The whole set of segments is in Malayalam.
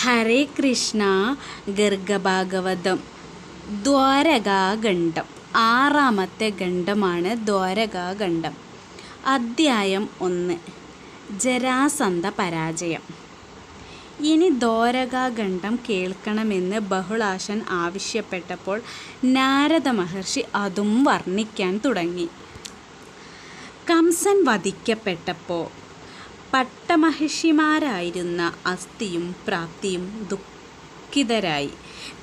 ഹരേ കൃഷ്ണ ഗർഗഭാഗവതം. ദ്വാരകാഖണ്ഡം. ആറാമത്തെ ഖണ്ഡമാണ് ദ്വാരകാഖണ്ഡം. അദ്ധ്യായം ഒന്ന്. ജരാസന്ധ പരാജയം. ഇനി ദ്വാരകാഖണ്ഡം കേൾക്കണമെന്ന് ബഹുളാശൻ ആവശ്യപ്പെട്ടപ്പോൾ നാരദ മഹർഷി അതും വർണിക്കാൻ തുടങ്ങി. കംസൻ വധിക്കപ്പെട്ടപ്പോൾ പട്ടമഹിഷിമാരായിരുന്ന അസ്ഥിയും പ്രാപ്തിയും ദുഃഖിതരായി.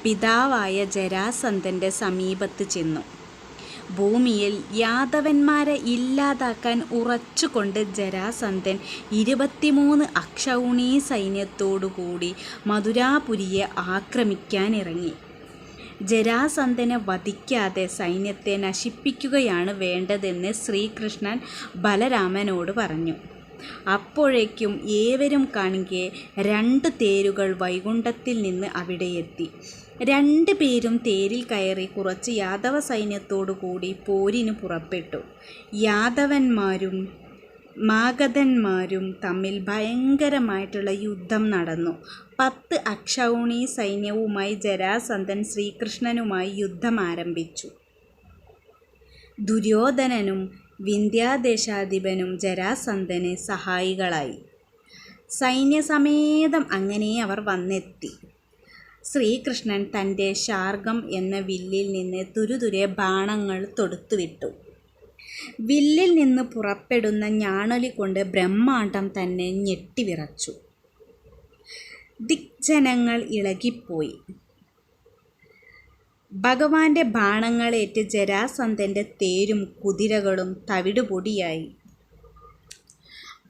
പിതാവായ ജരാസന്ധന്റെ സമീപത്ത് ചെന്നു. ഭൂമിയിൽ യാദവന്മാരെ ഇല്ലാതാക്കാൻ ഉറച്ചുകൊണ്ട് ജരാസന്ധൻ ഇരുപത്തിമൂന്ന് അക്ഷൗണീ സൈന്യത്തോടുകൂടി മധുരാപുരിയെ ആക്രമിക്കാനിറങ്ങി. ജരാസന്ധനെ വധിക്കാതെ സൈന്യത്തെ നശിപ്പിക്കുകയാണ് വേണ്ടതെന്ന് ശ്രീകൃഷ്ണൻ ബലരാമനോട് പറഞ്ഞു. അപ്പോഴേക്കും ഏവരും കാണിക്കെ രണ്ട് തേരുകൾ വൈകുണ്ഠത്തിൽ നിന്ന് അവിടെയെത്തി രണ്ട് പേരും തേരിൽ കയറി കുറച്ച് യാദവ സൈന്യത്തോടുകൂടി പോരിന് പുറപ്പെട്ടു. യാദവന്മാരും മാഗധന്മാരും തമ്മിൽ ഭയങ്കരമായിട്ടുള്ള യുദ്ധം നടന്നു. പത്ത് അക്ഷൗണി സൈന്യവുമായി ജരാസന്ധൻ ശ്രീകൃഷ്ണനുമായി യുദ്ധം ആരംഭിച്ചു. ദുര്യോധനനും വിന്ധ്യാദേശാധിപനും ജരാസന്ധന് സഹായികളായി. സൈന്യസമേതം അങ്ങനെ അവർ വന്നെത്തി. ശ്രീകൃഷ്ണൻ തന്റെ ശാർഗം എന്ന വില്ലിൽ നിന്ന് തുരുതുരെ ബാണങ്ങൾ തൊടുത്തുവിട്ടു. വില്ലിൽ നിന്ന് പുറപ്പെടുന്ന ഞാണൊലി കൊണ്ട് ബ്രഹ്മാണ്ടം തന്നെ ഞെട്ടിവിറച്ചു. ദിഗ്ജനങ്ങൾ ഇളകിപ്പോയി. ഭഗവാന്റെ ബാണങ്ങളേറ്റ് ജരാസന്ധന്റെ തേരും കുതിരകളും തവിടുപൊടിയായി.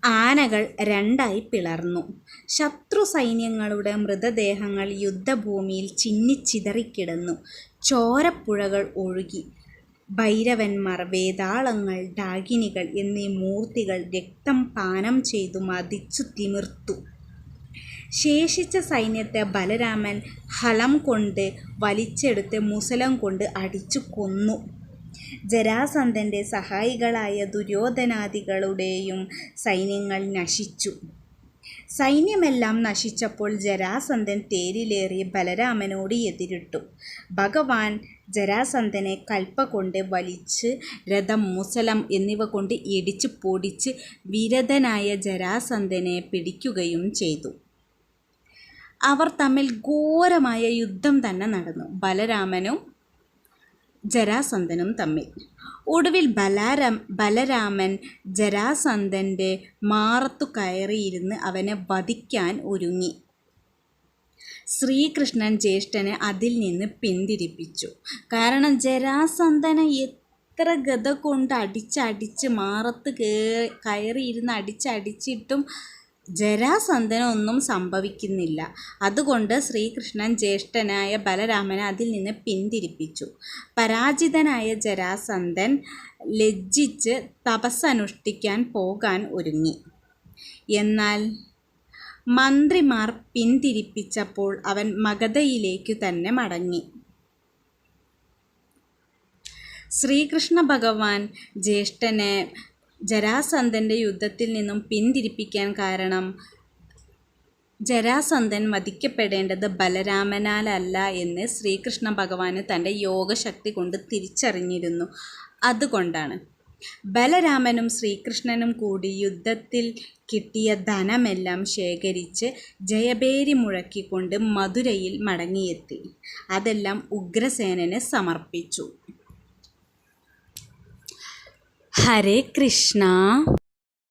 ആനകൾ രണ്ടായി പിളർന്നു. ശത്രു സൈന്യങ്ങളുടെ മൃതദേഹങ്ങൾ യുദ്ധഭൂമിയിൽ ചിന്നിച്ചിതറിക്കിടന്നു. ചോരപ്പുഴകൾ ഒഴുകി. ഭൈരവന്മാർ വേതാളങ്ങൾ ഡാകിനികൾ എന്നീ മൂർത്തികൾ രക്തം പാനം ചെയ്തു മതിച്ചു തിമിർത്തു. ശേഷിച്ച സൈന്യത്തെ ബലരാമൻ ഹലം കൊണ്ട് വലിച്ചെടുത്ത് മുസലം കൊണ്ട് അടിച്ചു കൊന്നു. ജരാസന്ധന്റെ സഹായികളായ ദുര്യോധനാദികളുടെയും സൈന്യങ്ങൾ നശിച്ചു. സൈന്യമെല്ലാം നശിച്ചപ്പോൾ ജരാസന്ധൻ തേരിലേറി ബലരാമനോട് എതിരിട്ടു. ഭഗവാൻ ജരാസന്ധനെ കൽപ്പ കൊണ്ട് വലിച്ച് രഥം മുസലം എന്നിവ കൊണ്ട് ഇടിച്ച് പൊടിച്ച് വിരതനായ ജരാസന്ധനെ പിടിക്കുകയും ചെയ്തു. അവർ തമ്മിൽ ഘോരമായ യുദ്ധം തന്നെ നടന്നു. ബലരാമനും ജരാസന്ധനും തമ്മിൽ. ഒടുവിൽ ബലാരം ബലരാമൻ ജരാസന്ധന്റെ മാറത്തു കയറിയിരുന്ന് അവനെ വധിക്കാൻ ഒരുങ്ങി. ശ്രീകൃഷ്ണൻ ജ്യേഷ്ഠനെ അതിൽ നിന്ന് പിന്തിരിപ്പിച്ചു. കാരണം ജരാസന്ധനെ എത്ര ഗത കൊണ്ട് അടിച്ചടിച്ച് മാറത്ത് കയറിയിരുന്ന് അടിച്ചടിച്ചിട്ടും ജരാസന്ധനൊന്നും സംഭവിക്കുന്നില്ല. അതുകൊണ്ട് ശ്രീകൃഷ്ണൻ ജ്യേഷ്ഠനായ ബലരാമനെ അതിൽ നിന്ന് പിന്തിരിപ്പിച്ചു. പരാജിതനായ ജരാസന്ധൻ ലജ്ജിച്ച് തപസ്സനുഷ്ഠിക്കാൻ പോകാൻ ഒരുങ്ങി. എന്നാൽ മന്ത്രിമാർ പിന്തിരിപ്പിച്ചപ്പോൾ അവൻ മഗധയിലേക്കു തന്നെ മടങ്ങി. ശ്രീകൃഷ്ണ ഭഗവാൻ ജ്യേഷ്ഠനെ ജരാസന്ധന്റെ യുദ്ധത്തിൽ നിന്നും പിന്തിരിപ്പിക്കാൻ കാരണം ജരാസന്ധൻ വധിക്കപ്പെടേണ്ടത് ബലരാമനാലല്ല എന്ന് ശ്രീകൃഷ്ണ ഭഗവാന് തന്റെ യോഗശക്തി കൊണ്ട് തിരിച്ചറിഞ്ഞിരുന്നു. അതുകൊണ്ടാണ് ബലരാമനും ശ്രീകൃഷ്ണനും കൂടി യുദ്ധത്തിൽ കിട്ടിയ ധനമെല്ലാം ശേഖരിച്ച് ജയഭേരി മുഴക്കിക്കൊണ്ട് മധുരയിൽ മടങ്ങിയെത്തി. അതെല്ലാം ഉഗ്രസേനന് സമർപ്പിച്ചു. ഹരേ കൃഷ്ണ